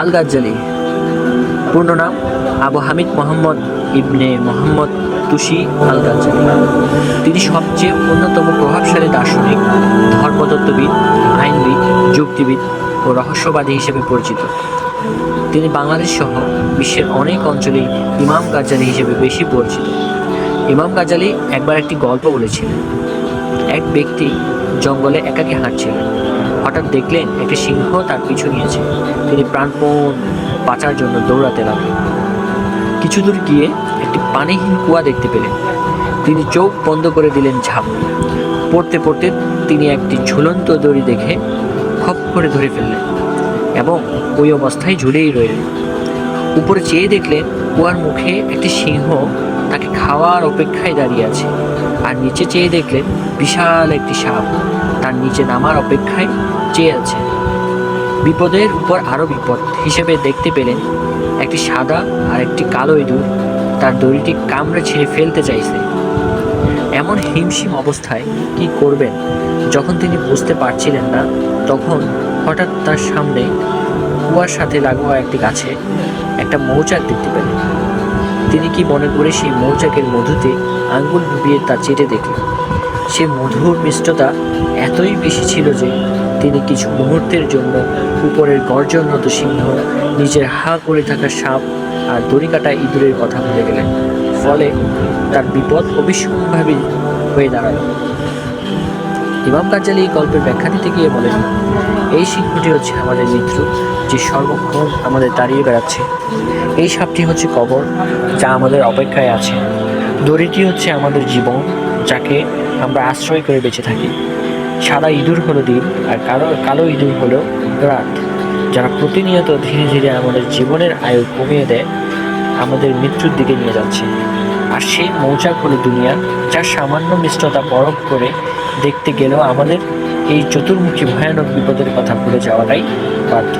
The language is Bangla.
আল গাজ্জালি পূর্ণ নাম আবু হামিদ মোহাম্মদ ইবনে মোহাম্মদ তুষি আল গাজ্জালি তিনি সবচেয়ে অন্যতম প্রভাবশালী দার্শনিক, ধর্মতত্ত্ববিদ, আইনবিদ, যুক্তিবিদ ও রহস্যবাদী হিসেবে পরিচিত। তিনি বাংলাদেশ সহ বিশ্বের অনেক অঞ্চলে ইমাম গাজ্জালি হিসেবে বেশি পরিচিত। ইমাম গাজ্জালি একবার একটি গল্প বলেছিলেন। এক ব্যক্তি জঙ্গলে একাকী হাঁটছিলেন। হঠাৎ দেখলেন একটি সিংহ তার পিছু নিয়েছে। তিনি প্রাণপণ বাঁচার জন্য দৌড়াতে লাগলেন। কিছু দূর গিয়ে একটি পানিহীন কুয়া দেখতে পেলেন। তিনি চোখ বন্ধ করে দিলেন ঝাঁপ। পড়তে পড়তে তিনি একটি ঝুলন্ত দড়ি দেখে খপ করে ধরে ফেললেন এবং ওই অবস্থায় ঝুলেই রইলেন। উপরে চেয়ে দেখলেন কুয়ার মুখে একটি সিংহ তাকে খাওয়ার অপেক্ষায় দাঁড়িয়ে আছে। আর নিচে চেয়ে দেখলেন বিশাল একটি সাপ। তার নিচে নামার অপেক্ষায় চেয়ে আছে। বিপদের উপর আরও বিপদ হিসেবে দেখতে পেলেন একটি সাদা আর একটি কালো ইঁদুর। তার দড়িটি কামড়ে ছিঁড়ে ফেলতে চাইছে। এমন হিমশিম অবস্থায় কি করবেন? যখন তিনি বুঝতে পারছিলেন না, তখন হঠাৎ তার সামনে কুয়ার সাথে লাগোয়া একটি গাছে একটা মৌচাক দেখতে পেলেন। তিনি কি মনে করে সেই মৌচাকের মধুতে আঙ্গুল ডুবিয়ে তা চেটে দেখলেন? সে মধুর মিষ্টতা এতই বেশি ছিল যে তিনি কিছু মুহূর্তের জন্য উপরের গর্জনত সিংহ, নিজের হা করে থাকা সাপ আর দড়ি কাটা ইঁদুরের কথা ভুলে গেলেন। ফলে তার বিপদ অবিসম্ভাবী হয়ে দাঁড়াল। ইমাম কাজ্জালি এই গল্পের ব্যাখ্যা দিতে গিয়ে বলেন, এই সিংহটি হচ্ছে আমাদের মিত্র, যে সর্বক্ষণ আমাদের দাঁড়িয়ে বেড়াচ্ছে। এই সাপটি হচ্ছে কবর, যা আমাদের অপেক্ষায় আছে। দড়িটি হচ্ছে আমাদের জীবন, যাকে আমরা আশ্রয় করে বেঁচে থাকি। সাদা ইঁদুর হলো দিন আর কালো কালো ইঁদুর হলো রাত, যারা প্রতিনিয়ত ধীরে ধীরে আমাদের জীবনের আয়ু কমিয়ে দেয়, আমাদের মৃত্যুর দিকে নিয়ে যাচ্ছে। আর সেই মৌচাক হলো দুনিয়া যার সামান্য মিষ্টতা বরফ করে দেখতে গেলেও আমাদের এই চতুর্মুখী ভয়ানক বিপদের কথা ভুলে যাওয়াটাই বাধ্য।